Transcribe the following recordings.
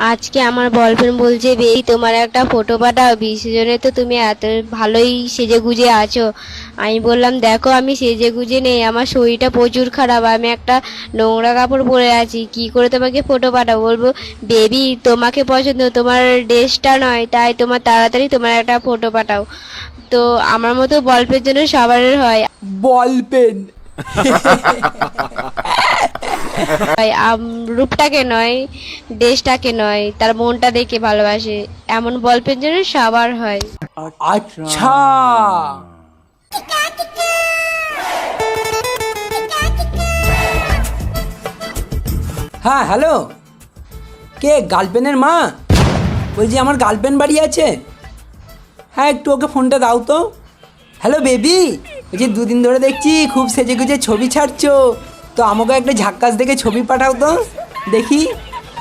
আজকে আমার বয়ফ্রেন্ড বলছে বেবি তোমার একটা ফটো পাঠাও। বিসর্জনে তো তুমি এত ভালোই সেজে গুজে আছো। আমি বললাম দেখো আমি সেজে গুজে নেই। আমার শরীরটা প্রচুর খারাপ। আমি একটা নোংরা কাপড় পরে আছি। কি করে তোমাকে ফটো পাঠাবো? বলব বেবি তোমাকে পছন্দ। তোমার ড্রেসটা নয় তাই তোমার তাড়াতাড়ি তোমার একটা ফটো পাঠাও। তো আমার মতো গল্পের জন্য সবার হয়। বল পেন আম- রূপটাকে নয়, দেশটাকে নয়, তার মনটা দেখে ভালোবাসে। এমন গল্পের জন্য সবার হয়। আচ্ছা। হ্যাঁ হ্যালো। কে গার্লফ্রেন্ডের মা? বলছি, আমার গার্লফ্রেন্ড বাড়ি আছে। হ্যাঁ একটু ওকে ফোনটা দাও তো। Hello, baby. বলছি, দুদিন ধরে দেখছি, খুব সেজে গুজে ছবি ছাড়ছো। তো আমাকে একটা ঝাক্কাস দেখে ছবি পাঠাও তো। দেখি।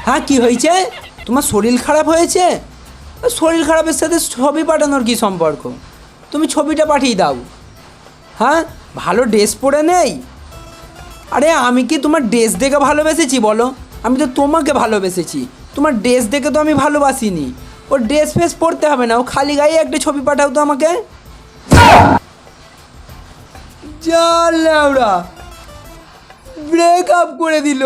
হ্যাঁ কি হয়েছে? তোমার শরীর খারাপ হয়েছে? শরীর খারাপের সাথে ছবি পাঠানোর কি সম্পর্ক? তুমি ছবিটা পাঠিয়ে দাও। হ্যাঁ ভালো ড্রেস পরে নেই? আরে, আমি কি তোমার ড্রেস দেখে ভালোবেসেছি বলো? আমি তো তোমাকে ভালোবেসেছি। তোমার ড্রেস দেখে তো আমি ভালোবাসিনি। ও ড্রেস ফ্রেস পরতে হবে না। ও খালি গায়ে একটা ছবি পাঠাও তো আমাকে। জানলে আমরা ব্রেক আপ করে দিল।